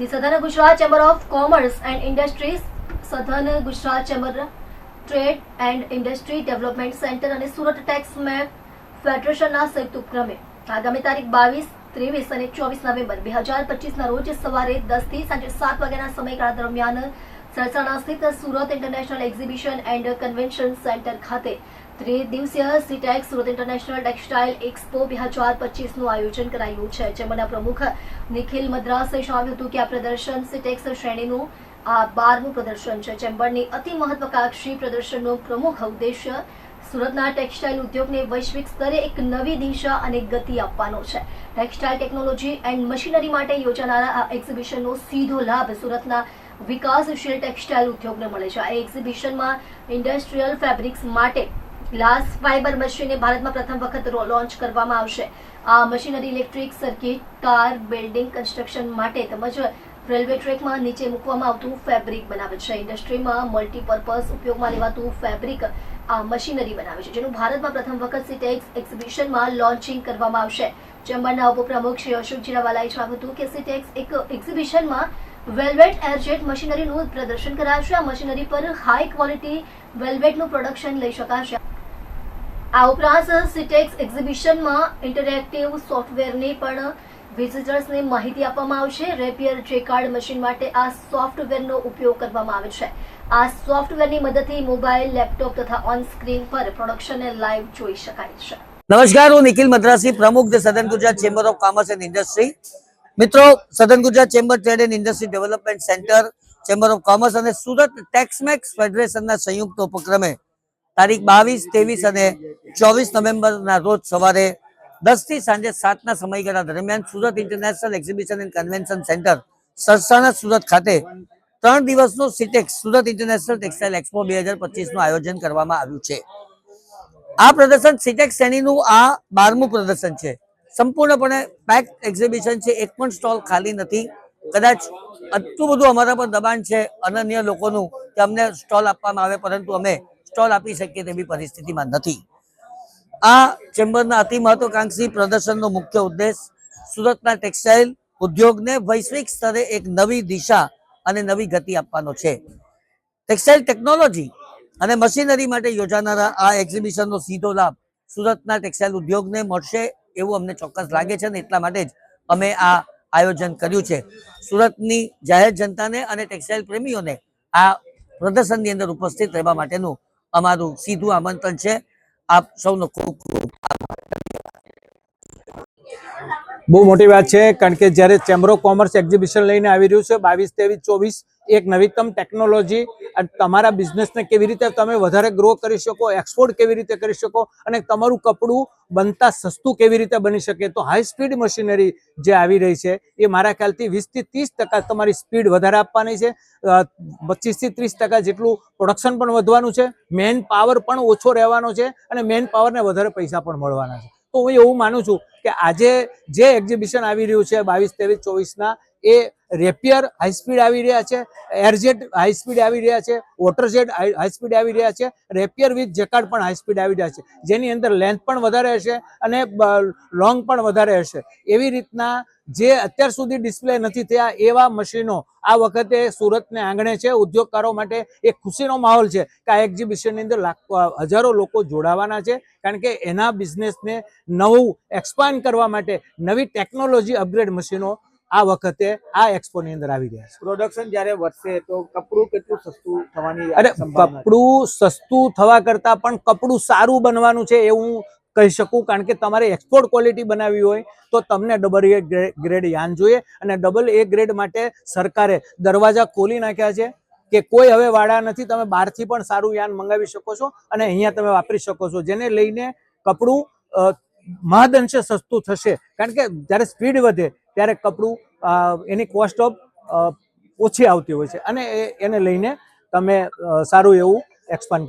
The Southern Gujarat Chamber of Commerce and Industries, Southern Gujarat Chamber trade and industry development centre અને Surat tax map ફેડરેશનના સંયુક્ત ઉપક્રમે આગામી તારીખ બાવીસ ત્રેવીસ અને ચોવીસ નવેમ્બર બે હજાર પચીસના રોજ સવારે દસથી સાંજે સાત વાગ્યાના સમયગાળા દરમિયાન સરસાણા સ્થિત Surat international exhibition and convention centre ખાતે ત્રિદિવસીય Sitex Surat international textile expo બે હજાર પચીસનું આયોજન કરાયું છે જેમાંના પ્રમુખ નિખિલ મદ્રાસે જણાવ્યું હતું કે આ પ્રદર્શન સીટેક્સ શ્રેણીનું, આ બારમું પ્રદર્શન છે. ચેમ્બરની અતિ મહત્વકાંક્ષી પ્રદર્શનનો પ્રમુખ ઉદ્દેશ્ય સુરતના ટેક્સટાઇલ ઉદ્યોગને વૈશ્વિક સ્તરે એક નવી દિશા અને ગતિ આપવાનો છે. ટેક્સટાઇલ ટેકનોલોજી એન્ડ મશીનરી માટે યોજાનારા આ એક્ઝિબિશનનો સીધો લાભ સુરતના વિકાસશીલ ટેક્સટાઇલ ઉદ્યોગને મળે છે. આ એક્ઝિબિશનમાં ઇન્ડસ્ટ્રીયલ ફેબ્રિક્સ માટે ગ્લાસ ફાઇબર મશીનને ભારતમાં પ્રથમ વખત લોન્ચ કરવામાં આવશે. આ machinery electric circuit, car building construction માટે તેમજ રેલવે ટ્રેકમાં નીચે મૂકવામાં આવતું ફેબ્રિક બનાવે છે. ઇન્ડસ્ટ્રીમાં મલ્ટીપર્પઝ ઉપયોગમાં લેવાતું ફેબ્રિક આ મશીનરી બનાવે છે, જેનું ભારતમાં પ્રથમ વખત સિટેક્સ એક્ઝિબિશનમાં લોન્ચિંગ કરવામાં આવશે. ચેમ્બરના ઉપપ્રમુખ શ્રી અશોક જીરાવાલાએ જણાવ્યું હતું કે સિટેક્સ એક એક્ઝિબિશનમાં વેલ્વેટ એરજેટ મશીનરીનું પ્રદર્શન કરાશે આ મશીનરી પર હાઈ ક્વોલિટી વેલ્વેટનું પ્રોડક્શન લઈ શકાશે. આ ઉપરાંત સિટેક્સ એક્ઝિબિશનમાં ઇન્ટરેક્ટિવ સોફ્ટવેરની પણ વિઝિટર્સને માહિતી આપવામાં આવશે. રેપિયર જે કાર્ડ મશીન માટે આ સોફ્ટવેરનો ઉપયોગ કરવામાં આવે છે. આ સોફ્ટવેરની મદદથી મોબાઈલ, લેપટોપ તથા ઓન સ્ક્રીન પર પ્રોડક્શનને લાઈવ જોઈ શકાય છે. નમસ્કાર, હું નિખિલ મદ્રાસી, પ્રમુખ southern Gujarat chamber of commerce and industry. મિત્રો, southern Gujarat chamber trade and industry development centre, chamber of commerce અને સુરત ટેક્સમેક્સ ફેડરેશનના સંયુક્ત ઉપક્રમે તારીખ બાવીસ, ત્રેવીસ અને ચોવીસ નવેમ્બરના રોજ સવારે દસથી સાંજે સાતના સમયગાળા દરમિયાન Surat international exhibition and convention centre Sarsana Surat ખાતે ત્રણ દિવસનું Sitex Surat international textile expo બે હજાર પચીસનું આયોજન કરવામાં આવ્યું છે. આ પ્રદર્શન સિટેક્સ શ્રેણીનું આ બારમું પ્રદર્શન છે. સંપૂર્ણપણે પેક એક્ઝિબિશન છે, એક પણ સ્ટોલ ખાલી નથી. કદાચ આટલું બધું અમારા પર દબાણ છે, અનન્ય લોકોનું કે અમને સ્ટોલ આપવામાં આવે, પરંતુ અમે સ્ટોલ આપી શકીએ તેવી પરિસ્થિતિમાં નથી. આ ચેમ્બરના અતિ મહત્વકાંક્ષી પ્રદર્શનનો મુખ્ય ઉદ્દેશ સુરતના ટેક્સટાઇલ ઉદ્યોગને વૈશ્વિક સ્તરે એક નવી દિશા અને નવી ગતિ આપવાનો છે. ટેક્સટાઇલ ટેકનોલોજી અને મશીનરી માટે યોજાનારા આ એક્ઝિબિશનનો સીધો લાભ સુરતના ટેક્સટાઇલ ઉદ્યોગને મળશે એવું અમને ચોક્કસ લાગે છે અને એટલા માટે જ અમે આ આયોજન કર્યું છે. સુરતની જાહેર જનતાને અને ટેક્સટાઇલ પ્રેમીઓને આ પ્રદર્શનની અંદર ઉપસ્થિત રહેવા માટેનું અમારું સીધું આમંત્રણ છે. આપ સૌનો ખૂબ ખૂબ બહુ મોટી વાત છે, કારણ કે જ્યારે ચેમ્બર ઓફ કોમર્સ એક્ઝિબિશન લઈને આવી રહ્યું છે, બાવીસ, ત્રેવીસ, ચોવીસ એક નવીનતમ ટેકનોલોજી અને તમારા બિઝનેસને કેવી રીતે તમે વધારે ગ્રો કરી શકો એક્સપોર્ટ કેવી રીતે કરી શકો અને તમારું કપડું બનતા સસ્તું કેવી રીતે બની શકે. તો હાઈ સ્પીડ મશીનરી જે આવી રહી છે, એ મારા ખ્યાલથી વીસથી ત્રીસ ટકા તમારી સ્પીડ વધારે આપવાની છે. પચીસથી ત્રીસ ટકા જેટલું પ્રોડક્શન પણ વધવાનું છે. મેન પાવર પણ ઓછો રહેવાનો છે અને મેન પાવરને વધારે પૈસા પણ મળવાના છે. તો હું એવું માનું છું કે આજે જે એક્ઝિબિશન આવી રહ્યું છે બાવીસ, ત્રેવીસ ચોવીસના એ રેપિયર હાઈ સ્પીડ આવી રહ્યા છે એરજેટ હાઈ સ્પીડ આવી રહ્યા છે વોટરજેટ હાઈ સ્પીડ આવી રહ્યા છે રેપિયર વિથ જેકાર્ડ પણ હાઈસ્પીડ આવી રહ્યા છે. જેની અંદર લેન્થ પણ વધારે હશે અને લોંગ પણ વધારે હશે. એવી રીતના જે અત્યાર સુધી ડિસ્પ્લે નથી થયા, એવા મશીનો આ વખતે સુરતને આંગણે છે, ઉદ્યોગકારો માટે એક ખુશીનો માહોલ છે કે આ એક્ઝિબિશનની અંદર હજારો લોકો જોડાવાના છે, કારણ કે એના બિઝનેસને નવું એક્સપાન્ડ કરવા માટે નવી ટેકનોલોજી અપગ્રેડ મશીનો આ વખતે આ એક્સપોની અંદર આવી રહ્યા છે. પ્રોડક્શન જ્યારે વધશે તો કપડું કેટલું સસ્તું થવાની અરે કપડું સસ્તું થવા કરતા પણ કપડું સારું બનવાનું છે એવું હું કહી શકું કારણ કે તમારે એક્સપોર્ટ ક્વોલિટી બનાવવી હોય તો તમને ડબલ એ ગ્રેડ યાન જોઈએ અને ડબલ એ ગ્રેડ માટે સરકારે દરવાજા ખોલી નાખ્યા છે કે કોઈ હવે વાડા નથી તમે બહારથી પણ સારું યાન મંગાવી શકો છો અને અહીંયા તમે વાપરી શકો છો જેને લઈને કપડું મહદઅંશે સસ્તું થશે. કારણ કે જ્યારે સ્પીડ વધે, ત્યારે કપડું એની કોસ્ટ ઓફ ઓછી આવતી હોય છે. અને એને લઈને તમે સારું એવું એક્સપાન્ડ